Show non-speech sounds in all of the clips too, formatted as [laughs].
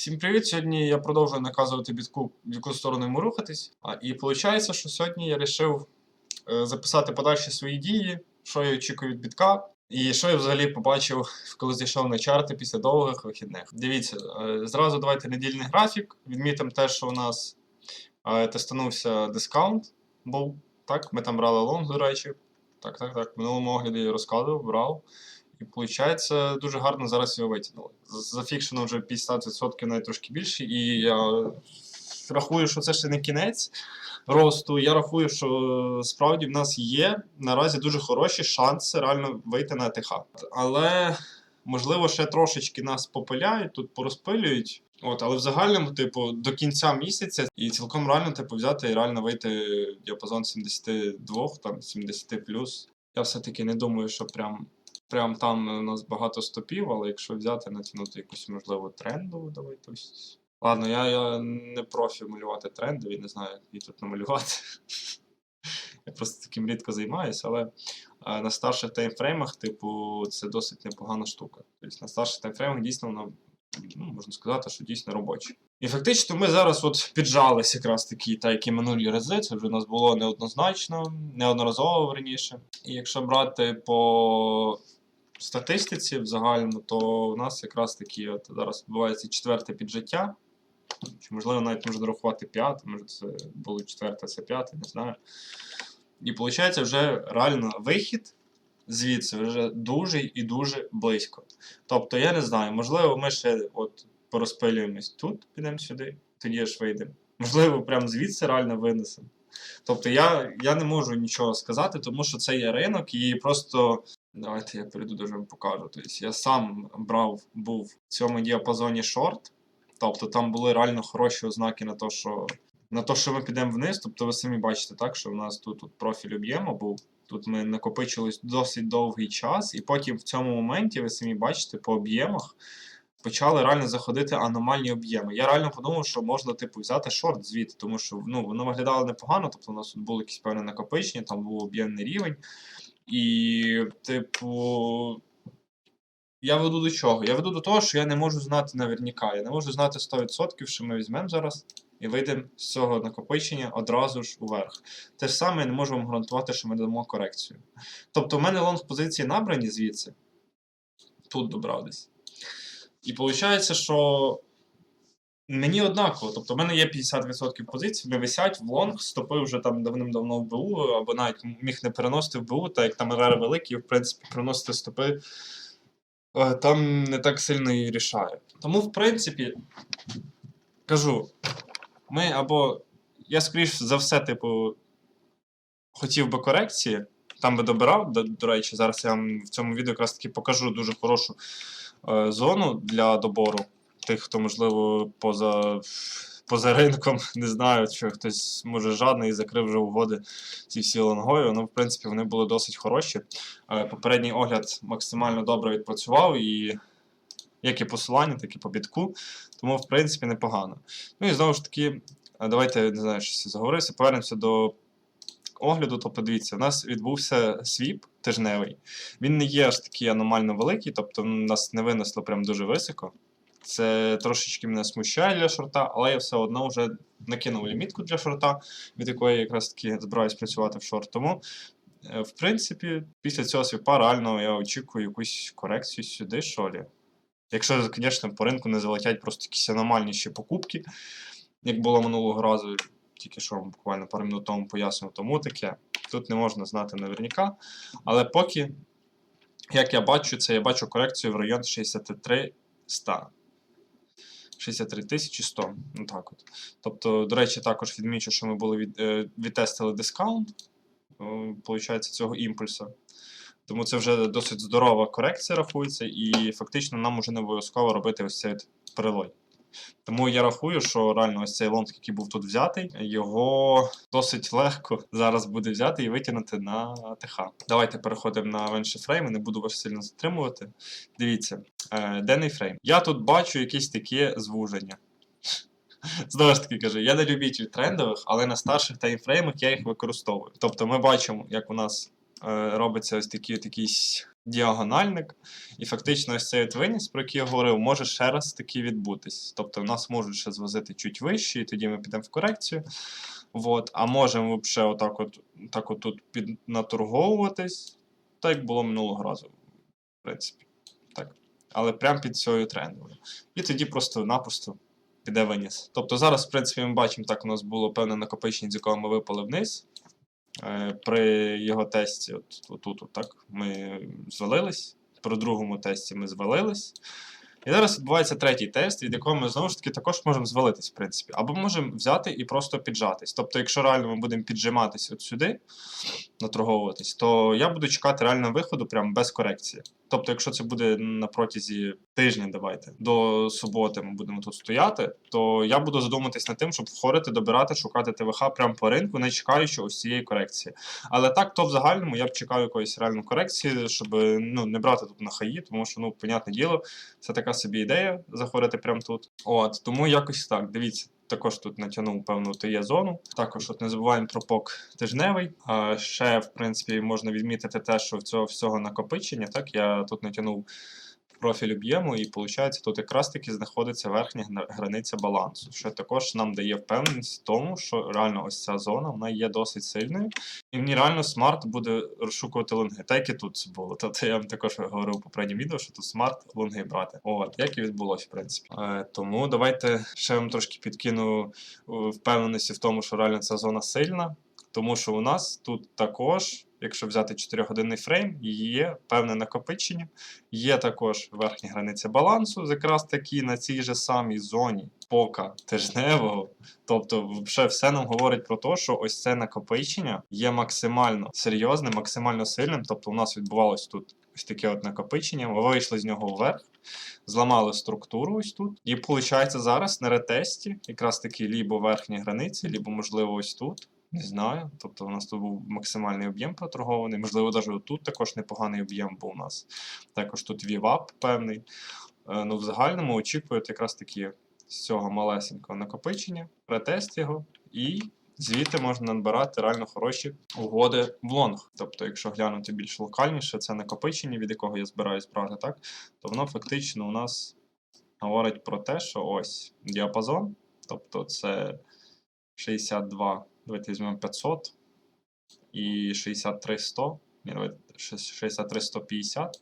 Всім привіт! Сьогодні я продовжую наказувати бітку, в яку сторону йому рухатись. А, і виходить, що сьогодні я вирішив е, записати подальші свої дії, що я очікую від бітка, і що я взагалі побачив, [laughs] коли зайшов на чарти після довгих вихідних. Дивіться, е, зразу давайте недільний графік. Відмітимо те, що у нас е, тестанувся дискаунт був. Так, ми там брали лонг, до речі. Так, так, так. В минулому огляді я розказував, брав. І виходить, дуже гарно зараз його витягнули. Зафікшено вже 50%, навіть трошки більше, і я рахую, що це ще не кінець росту. Я рахую, що справді в нас є наразі дуже хороші шанси реально вийти на АТХ. Але можливо ще трошечки нас попиляють, тут порозпилюють. От, але в загальному, типу, до кінця місяця і цілком реально типу, взяти і реально вийти в діапазон 72, там 70 Я все-таки не думаю, що прям прям там у нас багато стопів, але якщо взяти, натягнути якусь, можливо, трендову, давайте ось. Ладно, я, я не профі малювати трендові, не знаю, як її тут намалювати. [laughs] я просто таким рідко займаюся, але е, на старших таймфреймах, типу, це досить непогана штука. Тобто на старших таймфреймах дійсно вона, ну, можна сказати, що дійсно робоча. І фактично ми зараз от піджались якраз такі, та які минулі рази, це вже у нас було неоднозначно, неодноразово верніше. І якщо брати по статистиці в загальному, то у нас якраз такі от зараз відбувається четверте піджиття. Чи можливо навіть можна рахувати п'яте, може це було четверте, це п'яте, не знаю. І виходить, вже реально вихід звідси вже дуже і дуже близько. Тобто, я не знаю, можливо, ми ще от порозпилюємось тут, підемо сюди, тоді ж вийдемо. Можливо, прямо звідси реально винесемо. Тобто я, я не можу нічого сказати, тому що це є ринок, і просто давайте я перейду дуже вам покажу. Тобто я сам брав, був в цьому діапазоні шорт, тобто там були реально хороші ознаки на те, що на те, що ми підемо вниз. Тобто ви самі бачите, так, що в нас тут, тут профіль об'єму був. Тут ми накопичились досить довгий час, і потім в цьому моменті, ви самі бачите, по об'ємах почали реально заходити аномальні об'єми. Я реально подумав, що можна типу взяти шорт звідти, тому що ну, воно виглядало непогано, тобто у нас тут було якісь певне накопичення, там був об'ємний рівень. І, типу, я веду до чого? Я веду до того, що я не можу знати наверняка. Я не можу знати 100%, що ми візьмемо зараз і вийдемо з цього накопичення одразу ж уверх. Те ж саме я не можу вам гарантувати, що ми дамо корекцію. Тобто, в мене лонг позиції набрані звідси. Тут добрав десь. І виходить, що мені однаково. Тобто, в мене є 50% позицій, вони висять в лонг, стопи вже там давним-давно в БУ, або навіть міг не переносити в БУ, так як там РР великий, в принципі, переносити стопи е, там не так сильно і рішає. Тому, в принципі, кажу, ми або. Я, скоріш за все, типу, хотів би корекції, там би добирав. До, до речі, зараз я вам в цьому відео якраз таки покажу дуже хорошу е, зону для добору. Тих, хто, можливо, поза, поза ринком, [laughs] не знаю, чи хтось може жадний і закрив вже угоди ці всі лонгою. Ну, в принципі, вони були досить хороші. Е, попередній огляд максимально добре відпрацював і як і посилання, так і по бітку. Тому, в принципі, непогано. Ну і знову ж таки, е, давайте не знаю, я заговорився, повернемося до огляду. Тобто, дивіться, у нас відбувся свіп тижневий. Він не є аж такий аномально великий, тобто нас не винесло прям дуже високо. Це трошечки мене смущає для шорта, але я все одно вже накинув лімітку для шорта, від якої я якраз таки збираюсь працювати в шорт. Тому, е, в принципі, після цього свіпа реально я очікую якусь корекцію сюди, що лі. Якщо, звісно, по ринку не залетять просто якісь аномальніші покупки, як було минулого разу, тільки що вам буквально пару минут тому пояснював, тому таке. Тут не можна знати наверняка. Але поки, як я бачу, це я бачу корекцію в район 63 100. 63 тисячі 100. Ну так от. Тобто, до речі, також відмічу, що ми були від, е, відтестили дискаунт, е, получається, цього імпульсу. Тому це вже досить здорова корекція рахується, і фактично нам уже не обов'язково робити ось цей прилой. Тому я рахую, що реально ось цей лонг, який був тут взятий, його досить легко зараз буде взяти і витягнути на ТХ. Давайте переходимо на інші фрейми, не буду вас сильно затримувати. Дивіться, е, денний фрейм. Я тут бачу якісь такі звуження. [laughs] Знову ж таки кажу, я не любитель трендових, але на старших таймфреймах я їх використовую. Тобто ми бачимо, як у нас е, робиться ось такий от якийсь діагональник. І фактично ось цей от виніс, про який я говорив, може ще раз таки відбутись. Тобто, в нас можуть ще звозити чуть вище, і тоді ми підемо в корекцію. Вот. А можемо взагалі отак от, так от тут піднаторговуватись, так як було минулого разу, в принципі. Так. Але прямо під цією трендовою. І тоді просто-напросто піде виніс. Тобто зараз, в принципі, ми бачимо, так у нас було певне накопичення, з якого ми випали вниз. Е, При його тесті, от, отут, от, так, ми звалились. При другому тесті ми звалились. І зараз відбувається третій тест, від якого ми знову ж таки також можемо звалитись, в принципі. Або можемо взяти і просто піджатись. Тобто, якщо реально ми будемо піджиматись от сюди, наторговуватись, то я буду чекати реального виходу прямо без корекції. Тобто, якщо це буде на протязі тижня, давайте, до суботи ми будемо тут стояти, то я буду задуматись над тим, щоб входити, добирати, шукати ТВХ прямо по ринку, не чекаючи ось цієї корекції. Але так, то в загальному я б чекав якоїсь реальної корекції, щоб ну, не брати тут на хаї, тому що, ну, понятне діло, це така собі ідея заходити прямо тут. От, тому якось так, дивіться. Також тут натягнув певну є зону. Також от не забуваємо про пок тижневий. А ще, в принципі, можна відмітити те, що в цього всього накопичення. Так, я тут натягнув профіль об'єму, і виходить, тут якраз таки знаходиться верхня границя балансу, що також нам дає впевненість в тому, що реально ось ця зона вона є досить сильною, і мені реально смарт буде розшукувати лонги. Так як і тут це було. Тобто я вам також говорив у попередньому відео, що тут смарт лонги брати. От, як і відбулося, в принципі. Е, тому давайте ще вам трошки підкину е, впевненості в тому, що реально ця зона сильна. Тому що у нас тут також, якщо взяти 4-годинний фрейм, є певне накопичення. Є також верхня границя балансу, якраз таки на цій же самій зоні пока тижневого. Тобто, вже все нам говорить про те, що ось це накопичення є максимально серйозним, максимально сильним. Тобто, у нас відбувалось тут ось таке от накопичення, ми вийшли з нього вверх, зламали структуру ось тут. І виходить зараз на ретесті, якраз таки лібо верхні границі, лібо, можливо, ось тут. Не знаю. Тобто у нас тут був максимальний об'єм проторгований. Можливо, навіть тут також непоганий об'єм був у нас. Також тут вівап певний. Е, Ну, в загальному очікують якраз таки з цього малесенького накопичення, ретест його, і звідти можна набирати реально хороші угоди в лонг. Тобто, якщо глянути більш локальніше, це накопичення, від якого я збираюсь брати, так, то воно фактично у нас говорить про те, що ось діапазон, тобто це 62, давайте візьмемо 500 і 63 100, ні, давайте 63 150.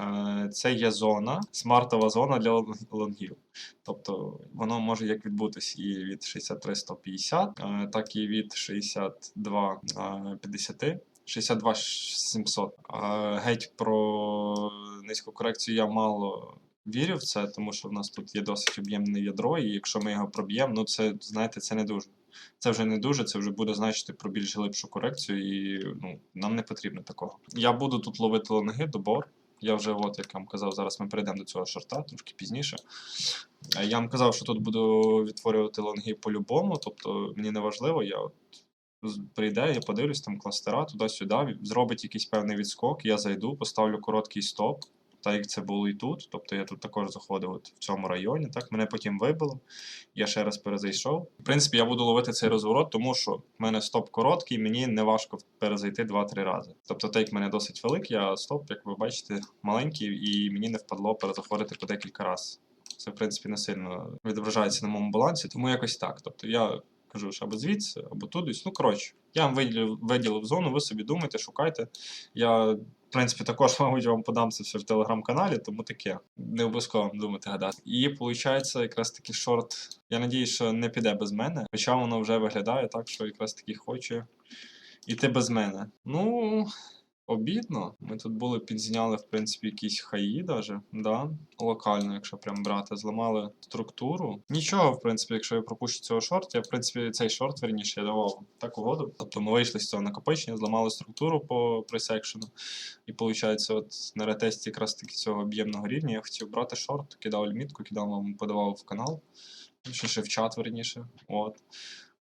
Е, Це є зона, смартова зона для лонгів. Тобто воно може як відбутись і від 63 150, е, так і від 62 е, 50. 62 700. Геть про низьку корекцію я мало вірю в це, тому що в нас тут є досить об'ємне ядро, і якщо ми його проб'ємо, ну це, знаєте, це не дуже. Це вже не дуже, це вже буде значити про більш глибшу корекцію, і ну, нам не потрібно такого. Я буду тут ловити лонги, добор. Я вже, от, як я вам казав, зараз ми перейдемо до цього шорта трошки пізніше. Я вам казав, що тут буду відтворювати лонги по-любому, тобто мені не важливо, я от прийде, я подивлюсь там кластера туди-сюди, зробить якийсь певний відскок, я зайду, поставлю короткий стоп, так як це було і тут. Тобто я тут також заходив от в цьому районі, так, мене потім вибило, я ще раз перезайшов. В принципі, я буду ловити цей розворот, тому що в мене стоп короткий, мені не важко перезайти 2-3 рази. Тобто, так мене досить великий, а стоп, як ви бачите, маленький, і мені не впадло перезаходити по декілька разів. Це, в принципі, не сильно відображається на моєму балансі, тому якось так. Тобто я кажу, що або звідси, або тудись. Ну, коротше, я вам виділив, виділив зону, ви собі думайте, шукайте. Я, принципі, також, [laughs] мабуть, вам подам це все в телеграм-каналі, тому таке. Не обов'язково думати гадати. І виходить, якраз таки шорт. Я надію, що не піде без мене, хоча воно вже виглядає так, що якраз таки хоче іти без мене. Ну. Обідно. Ми тут були підзняли, в принципі, якісь хаї даже, да? локально, якщо прям брати, зламали структуру. Нічого, в принципі, якщо я пропущу цього шорт, я, в принципі, цей шорт, верніше, я давав так угоду. Тобто ми вийшли з цього накопичення, зламали структуру по пресекшену. І виходить, от на ретесті якраз таки цього об'ємного рівня я хотів брати шорт, кидав лімітку, кидав вам, подавав в канал. Ще в чат, верніше. От.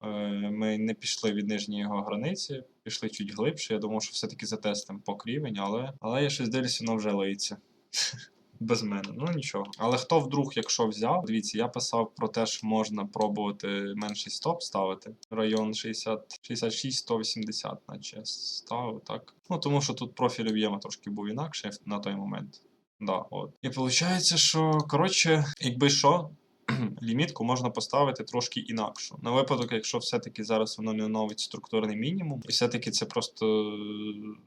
Е, Ми не пішли від нижньої його границі, пішли чуть глибше. Я думав, що все-таки затестимо по рівень, але, але я щось дивлюся, воно вже лиється. [laughs] без мене. Ну нічого. Але хто вдруг, якщо взяв, дивіться, я писав про те, що можна пробувати менший стоп ставити. Район 60, 66, 180, наче ставив так. Ну тому що тут профіль об'єма трошки був інакший на той момент. Да, от. І виходить, що коротше, якби що, [clears throat] лімітку можна поставити трошки інакшу. На випадок, якщо все-таки зараз воно не оновить структурний мінімум, і все-таки це просто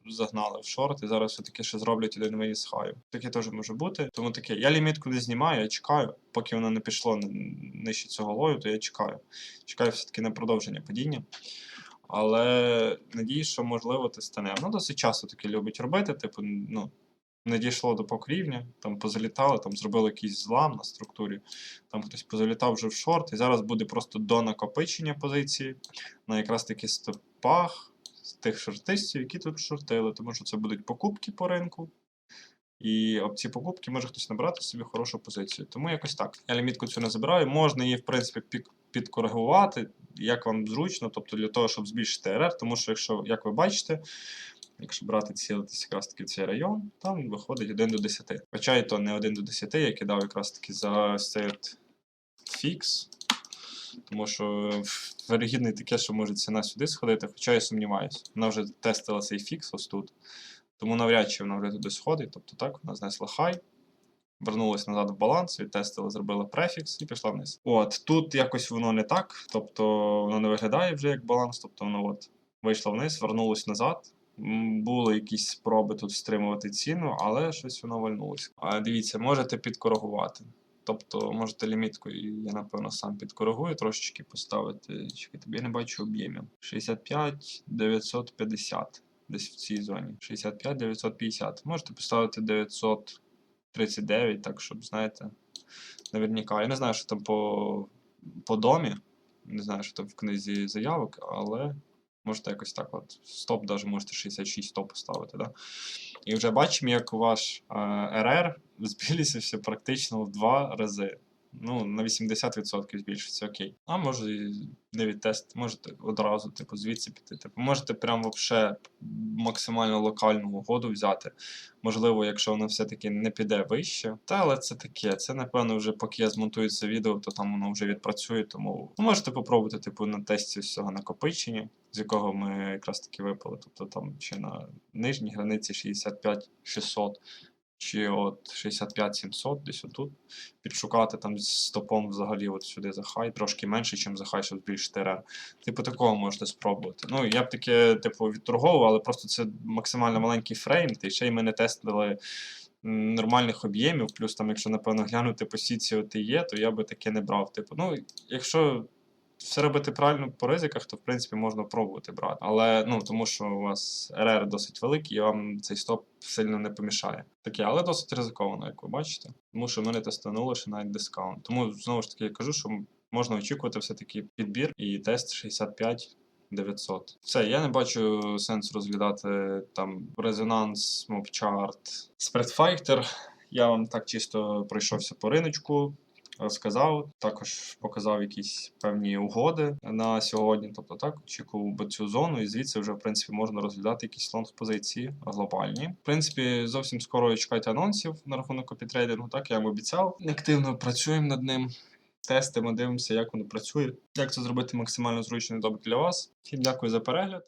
е, загнали в шорт, і зараз все-таки ще зроблять один виніс хаю. Таке теж може бути. Тому таке, я лімітку не знімаю, я чекаю, поки воно не пішло нижче цього лою, то я чекаю. Чекаю все-таки на продовження падіння. Але надіюсь, що можливо ти стане. Ну, досить часто таке любить робити, типу, ну. Не дійшло до покрівня, там позалітали, там зробили якийсь злам на структурі, там хтось позалітав вже в шорт, і зараз буде просто до накопичення позиції на якраз таки стопах з тих шортистів, які тут шортили, тому що це будуть покупки по ринку. І об ці покупки може хтось набрати собі хорошу позицію. Тому якось так. Я лімітку цю не забираю. Можна її, в принципі, підкоригувати, як вам зручно, тобто для того, щоб збільшити РР, тому що, якщо, як ви бачите, якщо брати цілитись якраз таки в цей район, там виходить 1 до 10. Хоча і то не 1 до 10, я кидав якраз таки за от фікс. Тому що вирогідне таке, що може ціна сюди сходити, хоча я сумніваюся. Вона вже тестила цей фікс ось тут. Тому навряд чи вона вже туди сходить. Тобто так, вона знесла хай, вернулась назад в баланс, відтестила, зробила префікс і пішла вниз. От тут якось воно не так, тобто воно не виглядає вже як баланс, тобто воно от вийшло вниз, вернулось назад. Були якісь спроби тут стримувати ціну, але щось воно вальнулося. А дивіться, можете підкоригувати. Тобто можете лімітку, я напевно сам підкоригую, трошечки поставити. Чекайте, я не бачу об'ємів. 65 950 десь в цій зоні. 65 950. Можете поставити 939, так щоб, знаєте, наверняка. Я не знаю, що там по, по домі. Не знаю, що там в книзі заявок, але можете якось так от. Стоп, навіть можете 66 стоп поставити. Да? І вже бачимо, як ваш е, РР збільшився практично в два рази. Ну, на 80% збільшиться, окей. А може і не відтест, можете одразу, типу, звідси піти. Типу, можете прямо вообще максимально локальну угоду взяти. Можливо, якщо воно все-таки не піде вище. Та але це таке. Це, напевно, вже поки я змонтую це відео, то там воно вже відпрацює. Тому ну, можете попробувати, типу, на тесті з цього накопичення, з якого ми якраз таки випали. Тобто там чи на нижній границі 65 600 чи от 65-700, десь отут, підшукати там з стопом взагалі от сюди за хай, трошки менше, ніж за хай, щоб збільшити РР. Типу такого можете спробувати. Ну, я б таке, типу, відторговував, але просто це максимально маленький фрейм, та ще й ми не тестили нормальних об'ємів, плюс там, якщо, напевно, глянути по сіці от і є, то я би таке не брав. Типу, ну, якщо все робити правильно по ризиках, то в принципі можна пробувати брати. Але ну тому що у вас РР досить великий, і вам цей стоп сильно не помішає. Таке, але досить ризиковано, як ви бачите. Тому що ми не тестанули ще навіть дискаунт. Тому знову ж таки я кажу, що можна очікувати все-таки підбір і тест 65. 900. Все, я не бачу сенсу розглядати там резонанс, мобчарт, спредфайтер. Я вам так чисто пройшовся по риночку, розказав. Також показав якісь певні угоди на сьогодні. Тобто так, очікував би цю зону, і звідси вже в принципі можна розглядати якісь лонг позиції глобальні. В принципі, зовсім скоро чекайте анонсів на рахунок копітрейдингу. Так я вам обіцяв. Активно працюємо над ним. Тестимо, дивимося, як воно працює, як це зробити максимально зручно і добре для вас. Всім дякую за перегляд.